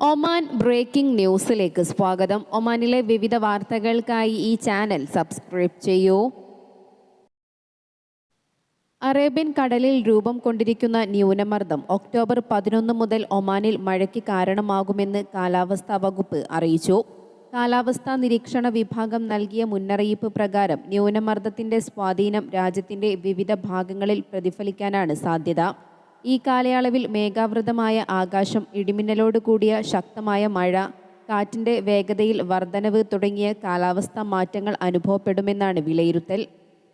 Oman breaking ന്യൂസിലേക്ക് സ്വാഗതം. ഒമാനിലെ വിവിധ വാർത്തകൾക്കായി ഈ ചാനൽ സബ്സ്ക്രൈബ് ചെയ്യൂ. അറേബ്യൻ കടലിൽ രൂപം കൊണ്ടിരിക്കുന്ന ന്യൂനമർദ്ദം ഒക്ടോബർ പതിനൊന്ന് മുതൽ ഒമാനിൽ മഴയ്ക്ക് കാരണമാകുമെന്ന് കാലാവസ്ഥാ വകുപ്പ് അറിയിച്ചു. കാലാവസ്ഥാ നിരീക്ഷണ വിഭാഗം നൽകിയ മുന്നറിയിപ്പ് പ്രകാരം ന്യൂനമർദ്ദത്തിന്റെ സ്വാധീനം രാജ്യത്തിന്റെ വിവിധ ഭാഗങ്ങളിൽ പ്രതിഫലിക്കാനാണ് സാധ്യത. ഈ കാലയളവിൽ മേഘാവൃതമായ ആകാശം ഇടിമിന്നലോട് കൂടിയ ശക്തമായ മഴ കാറ്റിന്റെ വേഗതയിൽ വർധനവ് തുടങ്ങിയ കാലാവസ്ഥാ മാറ്റങ്ങൾ അനുഭവപ്പെടുമെന്നാണ് വിലയിരുത്തൽ.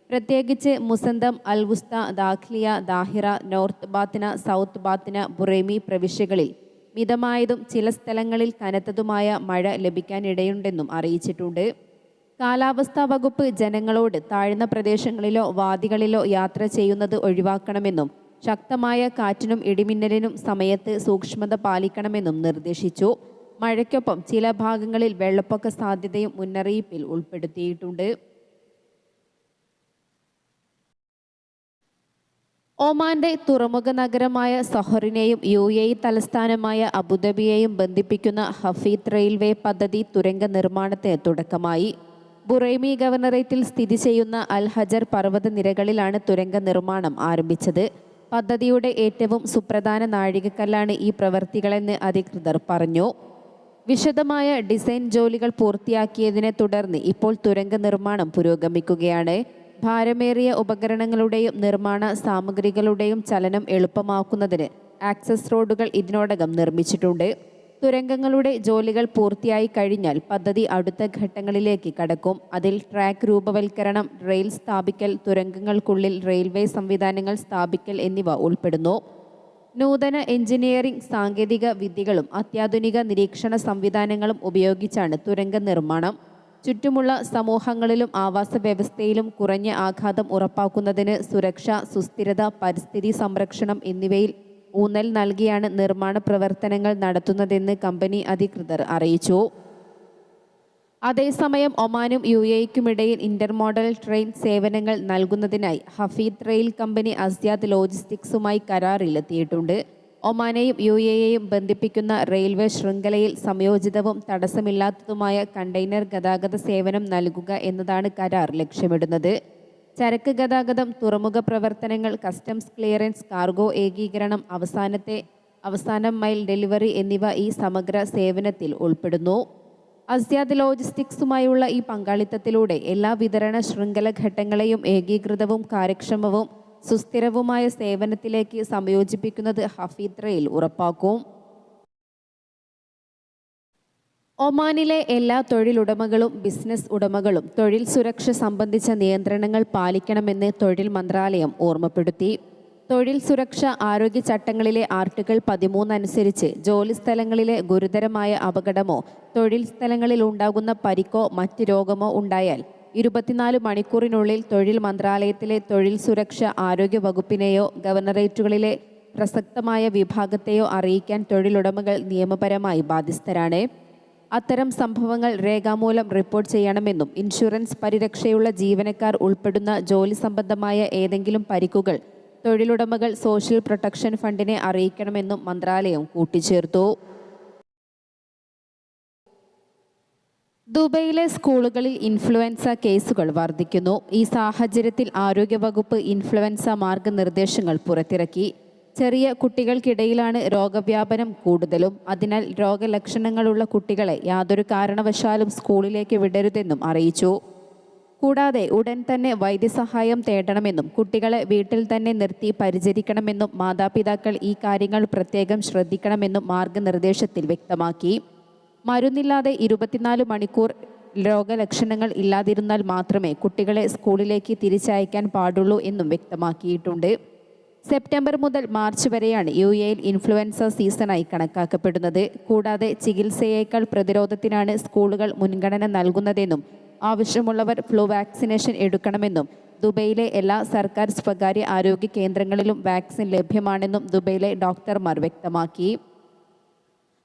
പ്രത്യേകിച്ച് Musandam Al Wusta Dakhiliya Dhahira North Batinah South Batinah Buraimi പ്രവിശ്യകളിൽ മിതമായതും ചില സ്ഥലങ്ങളിൽ കനത്തതുമായ മഴ ലഭിക്കാനിടയുണ്ടെന്നും അറിയിച്ചിട്ടുണ്ട്. കാലാവസ്ഥാ വകുപ്പ് ജനങ്ങളോട് താഴ്ന്ന പ്രദേശങ്ങളിലോ വാദികളിലോ യാത്ര ചെയ്യുന്നത് ഒഴിവാക്കണമെന്നും ശക്തമായ കാറ്റിനും ഇടിമിന്നലിനും സമയത്ത് സൂക്ഷ്മത പാലിക്കണമെന്നും നിർദ്ദേശിച്ചു. മഴയ്ക്കൊപ്പം ചില ഭാഗങ്ങളിൽ വെള്ളപ്പൊക്ക സാധ്യതയും മുന്നറിയിപ്പിൽ ഉൾപ്പെടുത്തിയിട്ടുണ്ട്. ഒമാന്റെ തുറമുഖ നഗരമായ സഹറിനെയും യു എ തലസ്ഥാനമായ അബുദാബിയെയും ബന്ധിപ്പിക്കുന്ന ഹഫീദ് റെയിൽവേ പദ്ധതി തുരങ്ക നിർമ്മാണത്തിന് തുടക്കമായി. ബുറൈമി ഗവർണറേറ്റിൽ സ്ഥിതി ചെയ്യുന്ന അൽ ഹജർ പർവത നിരകളിലാണ് തുരങ്ക നിർമ്മാണം ആരംഭിച്ചത്. പദ്ധതിയുടെ ഏറ്റവും സുപ്രധാന നാഴികക്കല്ലാണ് ഈ പ്രവൃത്തികളെന്ന് അധികൃതർ പറഞ്ഞു. വിശദമായ ഡിസൈൻ ജോലികൾ പൂർത്തിയാക്കിയതിനെ തുടർന്ന് ഇപ്പോൾ തുരങ്ക നിർമ്മാണം പുരോഗമിക്കുകയാണ്. ഭാരമേറിയ ഉപകരണങ്ങളുടെയും നിർമ്മാണ സാമഗ്രികളുടെയും ചലനം എളുപ്പമാക്കുന്നതിന് ആക്സസ് റോഡുകൾ ഇതിനോടകം നിർമ്മിച്ചിട്ടുണ്ട്. തുരങ്കങ്ങളുടെ ജോലികൾ പൂർത്തിയായി കഴിഞ്ഞാൽ പദ്ധതി അടുത്ത ഘട്ടങ്ങളിലേക്ക് കടക്കും. അതിൽ ട്രാക്ക് രൂപവൽക്കരണം റെയിൽ സ്ഥാപിക്കൽ തുരങ്കങ്ങൾക്കുള്ളിൽ റെയിൽവേ സംവിധാനങ്ങൾ സ്ഥാപിക്കൽ എന്നിവ ഉൾപ്പെടുന്നു. നൂതന എഞ്ചിനീയറിംഗ് സാങ്കേതിക വിദ്യകളും അത്യാധുനിക നിരീക്ഷണ സംവിധാനങ്ങളും ഉപയോഗിച്ചാണ് തുരങ്ക നിർമ്മാണം. ചുറ്റുമുള്ള സമൂഹങ്ങളിലും ആവാസ വ്യവസ്ഥയിലും കുറഞ്ഞ ആഘാതം ഉറപ്പാക്കുന്നതിന് സുരക്ഷ സുസ്ഥിരത പരിസ്ഥിതി സംരക്ഷണം എന്നിവയിൽ ഊന്നൽ നൽകിയാണ് നിർമ്മാണ പ്രവർത്തനങ്ങൾ നടത്തുന്നതെന്ന് കമ്പനി അധികൃതർ അറിയിച്ചു. അതേസമയം ഒമാനും യു എക്കുമിടയിൽ ഇന്റർമോഡൽ ട്രെയിൻ സേവനങ്ങൾ നൽകുന്നതിനായി ഹഫീദ് റെയിൽ കമ്പനി അസ്യാദ് ലോജിസ്റ്റിക്സുമായി കരാറിലെത്തിയിട്ടുണ്ട്. ഒമാനെയും യു എയെയും ബന്ധിപ്പിക്കുന്ന റെയിൽവേ ശൃംഖലയിൽ സംയോജിതവും തടസ്സമില്ലാത്തതുമായ കണ്ടെയ്നർ ഗതാഗത സേവനം നൽകുക എന്നതാണ് കരാർ ലക്ഷ്യമിടുന്നത്. ചരക്ക് ഗതാഗതം തുറമുഖ പ്രവർത്തനങ്ങൾ കസ്റ്റംസ് ക്ലിയറൻസ് കാർഗോ ഏകീകരണം അവസാനത്തെ അവസാന മൈൽ ഡെലിവറി എന്നിവ ഈ സമഗ്ര സേവനത്തിൽ ഉൾപ്പെടുന്നു. അസ്യാദ് ലോജിസ്റ്റിക്സുമായുള്ള ഈ പങ്കാളിത്തത്തിലൂടെ എല്ലാ വിതരണ ശൃംഖല ഘട്ടങ്ങളെയും ഏകീകൃതവും കാര്യക്ഷമവും സുസ്ഥിരവുമായ സേവനത്തിലേക്ക് സംയോജിപ്പിക്കുന്നത് ഹഫീത്രയിൽ ഉറപ്പാക്കും. ഒമാനിലെ എല്ലാ തൊഴിലുടമകളും ബിസിനസ് ഉടമകളും തൊഴിൽ സുരക്ഷ സംബന്ധിച്ച നിയന്ത്രണങ്ങൾ പാലിക്കണമെന്ന് തൊഴിൽ മന്ത്രാലയം ഓർമ്മപ്പെടുത്തി. തൊഴിൽ സുരക്ഷ ആരോഗ്യ ചട്ടങ്ങളിലെ ആർട്ടിക്കിൾ പതിമൂന്ന് അനുസരിച്ച് ജോലിസ്ഥലങ്ങളിലെ ഗുരുതരമായ അപകടമോ തൊഴിൽ സ്ഥലങ്ങളിൽ ഉണ്ടാകുന്ന പരിക്കോ മറ്റ് രോഗമോ ഉണ്ടായാൽ ഇരുപത്തിനാല് മണിക്കൂറിനുള്ളിൽ തൊഴിൽ മന്ത്രാലയത്തിലെ തൊഴിൽ സുരക്ഷ ആരോഗ്യ വകുപ്പിനെയോ ഗവർണറേറ്റുകളിലെ പ്രസക്തമായ വിഭാഗത്തെയോ അറിയിക്കാൻ തൊഴിലുടമകൾ നിയമപരമായി ബാധ്യസ്ഥരാണ്. അത്തരം സംഭവങ്ങൾ രേഖാമൂലം റിപ്പോർട്ട് ചെയ്യണമെന്നും ഇൻഷുറൻസ് പരിരക്ഷയുള്ള ജീവനക്കാർ ഉൾപ്പെടുന്ന ജോലി സംബന്ധമായ ഏതെങ്കിലും പരിക്കുകൾ തൊഴിലുടമകൾ സോഷ്യൽ പ്രൊട്ടക്ഷൻ ഫണ്ടിനെ അറിയിക്കണമെന്നും മന്ത്രാലയം കൂട്ടിച്ചേർത്തു. ദുബൈയിലെ സ്കൂളുകളിൽ ഇൻഫ്ലുവൻസ കേസുകൾ വർദ്ധിക്കുന്നു. ഈ സാഹചര്യത്തിൽ ആരോഗ്യവകുപ്പ് ഇൻഫ്ലുവൻസ മാർഗനിർദ്ദേശങ്ങൾ പുറത്തിറക്കി. ചെറിയ കുട്ടികൾക്കിടയിലാണ് രോഗവ്യാപനം കൂടുതലും. അതിനാൽ രോഗലക്ഷണങ്ങളുള്ള കുട്ടികളെ യാതൊരു കാരണവശാലും സ്കൂളിലേക്ക് വിടരുതെന്നും അറിയിച്ചു. കൂടാതെ ഉടൻ തന്നെ വൈദ്യസഹായം തേടണമെന്നും കുട്ടികളെ വീട്ടിൽ തന്നെ നിർത്തി പരിചരിക്കണമെന്നും മാതാപിതാക്കൾ ഈ കാര്യങ്ങൾ പ്രത്യേകം ശ്രദ്ധിക്കണമെന്നും മാർഗനിർദ്ദേശത്തിൽ വ്യക്തമാക്കി. മരുന്നില്ലാതെ ഇരുപത്തിനാല് മണിക്കൂർ രോഗലക്ഷണങ്ങൾ ഇല്ലാതിരുന്നാൽ മാത്രമേ കുട്ടികളെ സ്കൂളിലേക്ക് തിരിച്ചയക്കാൻ പാടുള്ളൂ എന്നും വ്യക്തമാക്കിയിട്ടുണ്ട്. സെപ്റ്റംബർ മുതൽ മാർച്ച് വരെയാണ് യു എയിൽ ഇൻഫ്ലുവൻസ സീസണായി കണക്കാക്കപ്പെടുന്നത്. കൂടാതെ ചികിത്സയേക്കാൾ പ്രതിരോധത്തിനാണ് സ്കൂളുകൾ മുൻഗണന നൽകുന്നതെന്നും ആവശ്യമുള്ളവർ ഫ്ലൂ വാക്സിനേഷൻ എടുക്കണമെന്നും ദുബൈയിലെ എല്ലാ സർക്കാർ സ്വകാര്യ ആരോഗ്യ കേന്ദ്രങ്ങളിലും വാക്സിൻ ലഭ്യമാണെന്നും ദുബൈയിലെ ഡോക്ടർമാർ വ്യക്തമാക്കി.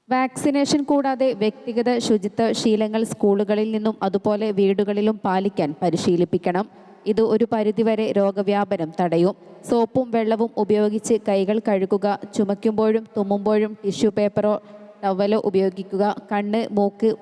വാക്സിനേഷൻ കൂടാതെ വ്യക്തിഗത ശുചിത്വ ശീലങ്ങൾ സ്കൂളുകളിൽ നിന്നും അതുപോലെ വീടുകളിലും പാലിക്കാൻ പരിശീലിപ്പിക്കണം. ഇത് ഒരു പരിധിവരെ രോഗവ്യാപനം തടയും. സോപ്പും വെള്ളവും ഉപയോഗിച്ച് കൈകൾ കഴുകുക ചുമയ്ക്കുമ്പോഴും തുമ്മുമ്പോഴും ടിഷ്യൂ പേപ്പറോ ടവലോ ഉപയോഗിക്കുക കണ്ണ് മൂക്ക്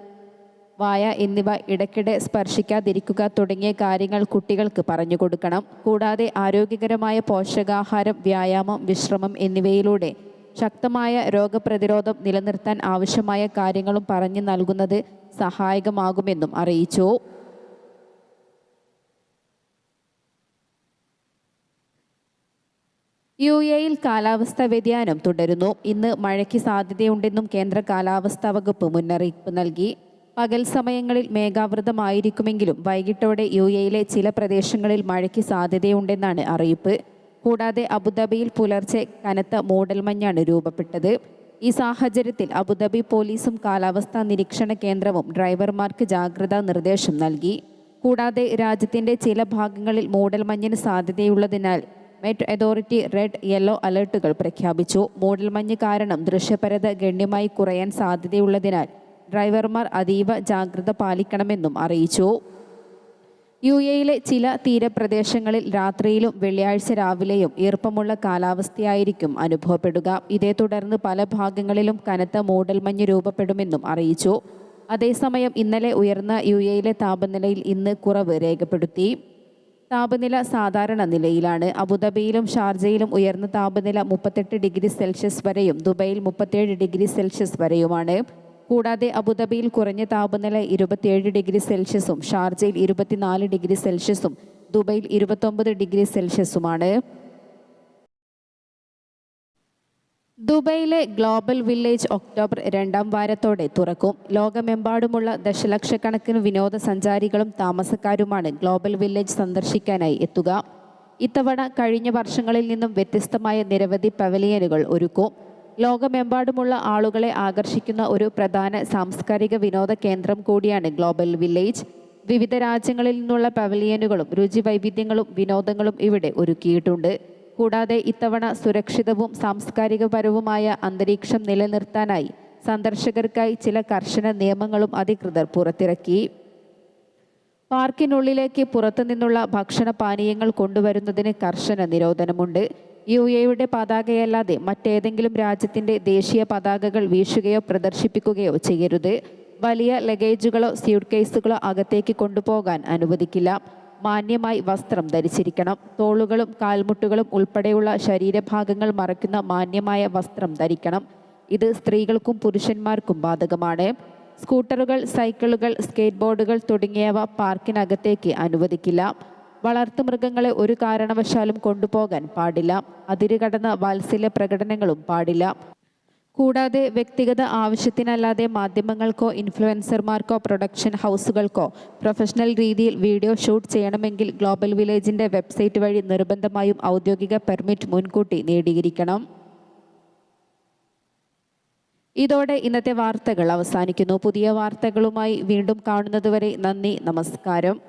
വായ എന്നിവ ഇടയ്ക്കിടെ സ്പർശിക്കാതിരിക്കുക തുടങ്ങിയ കാര്യങ്ങൾ കുട്ടികൾക്ക് പറഞ്ഞു കൊടുക്കണം. കൂടാതെ ആരോഗ്യകരമായ പോഷകാഹാരം വ്യായാമം വിശ്രമം എന്നിവയിലൂടെ ശക്തമായ രോഗപ്രതിരോധം നിലനിർത്താൻ ആവശ്യമായ കാര്യങ്ങളും പറഞ്ഞു നൽകുന്നത് സഹായകമാകുമെന്നും അറിയിച്ചു. യു എയിൽ കാലാവസ്ഥാ വ്യതിയാനം തുടരുന്നു. ഇന്ന് മഴയ്ക്ക് സാധ്യതയുണ്ടെന്നും കേന്ദ്ര കാലാവസ്ഥാ വകുപ്പ് മുന്നറിയിപ്പ് നൽകി. പകൽ സമയങ്ങളിൽ മേഘാവൃതമായിരിക്കുമെങ്കിലും വൈകിട്ടോടെ യു എയിലെ ചില പ്രദേശങ്ങളിൽ മഴയ്ക്ക് സാധ്യതയുണ്ടെന്നാണ് അറിയിപ്പ്. കൂടാതെ അബുദാബിയിൽ പുലർച്ചെ കനത്ത മൂടൽമഞ്ഞാണ് രൂപപ്പെട്ടത്. ഈ സാഹചര്യത്തിൽ അബുദാബി പോലീസും കാലാവസ്ഥാ നിരീക്ഷണ കേന്ദ്രവും ഡ്രൈവർമാർക്ക് ജാഗ്രതാ നിർദ്ദേശം നൽകി. കൂടാതെ രാജ്യത്തിന്റെ ചില ഭാഗങ്ങളിൽ മൂടൽമഞ്ഞിന് സാധ്യതയുള്ളതിനാൽ മെറ്റ് അതോറിറ്റി റെഡ് യെല്ലോ അലർട്ടുകൾ പ്രഖ്യാപിച്ചു. മൂടൽമഞ്ഞ് കാരണം ദൃശ്യപരത ഗണ്യമായി കുറയാൻ സാധ്യതയുള്ളതിനാൽ ഡ്രൈവർമാർ അതീവ ജാഗ്രത പാലിക്കണമെന്നും അറിയിച്ചു. യു എയിലെ ചില തീരപ്രദേശങ്ങളിൽ രാത്രിയിലും വെള്ളിയാഴ്ച രാവിലെയും ഈർപ്പമുള്ള കാലാവസ്ഥയായിരിക്കും അനുഭവപ്പെടുക. ഇതേ തുടർന്ന് പല ഭാഗങ്ങളിലും കനത്ത മൂടൽമഞ്ഞ് രൂപപ്പെടുമെന്നും അറിയിച്ചു. അതേസമയം ഇന്നലെ ഉയർന്ന യു എയിലെ താപനിലയിൽ ഇന്ന് കുറവ് രേഖപ്പെടുത്തി. താപനില സാധാരണ നിലയിലാണ്. അബുദാബിയിലും ഷാർജയിലും ഉയർന്ന താപനില മുപ്പത്തെട്ട് ഡിഗ്രി സെൽഷ്യസ് വരെയും ദുബൈയിൽ മുപ്പത്തേഴ് ഡിഗ്രി സെൽഷ്യസ് വരെയുമാണ്. കൂടാതെ അബുദാബിയിൽ കുറഞ്ഞ താപനില ഇരുപത്തിയേഴ് ഡിഗ്രി സെൽഷ്യസും ഷാർജയിൽ ഇരുപത്തിനാല് ഡിഗ്രി സെൽഷ്യസും ദുബൈയിൽ ഇരുപത്തൊമ്പത് ഡിഗ്രി സെൽഷ്യസുമാണ്. ദുബൈയിലെ ഗ്ലോബൽ വില്ലേജ് ഒക്ടോബർ രണ്ടാം വാരത്തോടെ തുറക്കും. ലോകമെമ്പാടുമുള്ള ദശലക്ഷക്കണക്കിന് വിനോദസഞ്ചാരികളും താമസക്കാരുമാണ് ഗ്ലോബൽ വില്ലേജ് സന്ദർശിക്കാനായി എത്തുക. ഇത്തവണ കഴിഞ്ഞ വർഷങ്ങളിൽ നിന്നും വ്യത്യസ്തമായ നിരവധി പവലിയനുകൾ ഒരുക്കും. ലോകമെമ്പാടുമുള്ള ആളുകളെ ആകർഷിക്കുന്ന ഒരു പ്രധാന സാംസ്കാരിക വിനോദ കേന്ദ്രം കൂടിയാണ് ഗ്ലോബൽ വില്ലേജ്. വിവിധ രാജ്യങ്ങളിൽ നിന്നുള്ള പവലിയനുകളും രുചി വൈവിധ്യങ്ങളും വിനോദങ്ങളും ഇവിടെ ഒരുക്കിയിട്ടുണ്ട്. കൂടാതെ ഇത്തവണ സുരക്ഷിതവും സാംസ്കാരികപരവുമായ അന്തരീക്ഷം നിലനിർത്താനായി സന്ദർശകർക്കായി ചില കർശന നിയമങ്ങളും അധികൃതർ പുറത്തിറക്കി. പാർക്കിനുള്ളിലേക്ക് പുറത്തുനിന്നുള്ള ഭക്ഷണ പാനീയങ്ങൾ കൊണ്ടുവരുന്നതിന് കർശന നിരോധനമുണ്ട്. യു എയുടെ പതാകയല്ലാതെ മറ്റേതെങ്കിലും രാജ്യത്തിന്റെ ദേശീയ പതാകകൾ വീശുകയോ പ്രദർശിപ്പിക്കുകയോ ചെയ്യരുത്. വലിയ ലഗേജുകളോ സ്യൂട്ട് കേസുകളോ അകത്തേക്ക് കൊണ്ടുപോകാൻ അനുവദിക്കില്ല. മാന്യമായി വസ്ത്രം ധരിച്ചിരിക്കണം. തോളുകളും കാൽമുട്ടുകളും ഉൾപ്പെടെയുള്ള ശരീരഭാഗങ്ങൾ മറയ്ക്കുന്ന മാന്യമായ വസ്ത്രം ധരിക്കണം. ഇത് സ്ത്രീകൾക്കും പുരുഷന്മാർക്കും ബാധകമാണ്. സ്കൂട്ടറുകൾ സൈക്കിളുകൾ സ്കേറ്റ് ബോർഡുകൾ തുടങ്ങിയവ പാർക്കിനകത്തേക്ക് അനുവദിക്കില്ല. വളർത്തുമൃഗങ്ങളെ ഒരു കാരണവശാലും കൊണ്ടുപോകാൻ പാടില്ല. അതിരുകടന്ന വാത്സല്യ പ്രകടനങ്ങളും പാടില്ല. കൂടാതെ വ്യക്തിഗത ആവശ്യത്തിനല്ലാതെ മാധ്യമങ്ങൾക്കോ ഇൻഫ്ലുവൻസർമാർക്കോ പ്രൊഡക്ഷൻ ഹൗസുകൾക്കോ പ്രൊഫഷണൽ രീതിയിൽ വീഡിയോ ഷൂട്ട് ചെയ്യണമെങ്കിൽ ഗ്ലോബൽ വില്ലേജിന്റെ വെബ്സൈറ്റ് വഴി നിർബന്ധമായും ഔദ്യോഗിക പെർമിറ്റ് മുൻകൂട്ടി നേടിയിരിക്കണം. ഇതോടെ ഇന്നത്തെ വാർത്തകൾ അവസാനിക്കുന്നു. പുതിയ വാർത്തകളുമായി വീണ്ടും കാണുന്നതുവരെ നന്ദി നമസ്കാരം.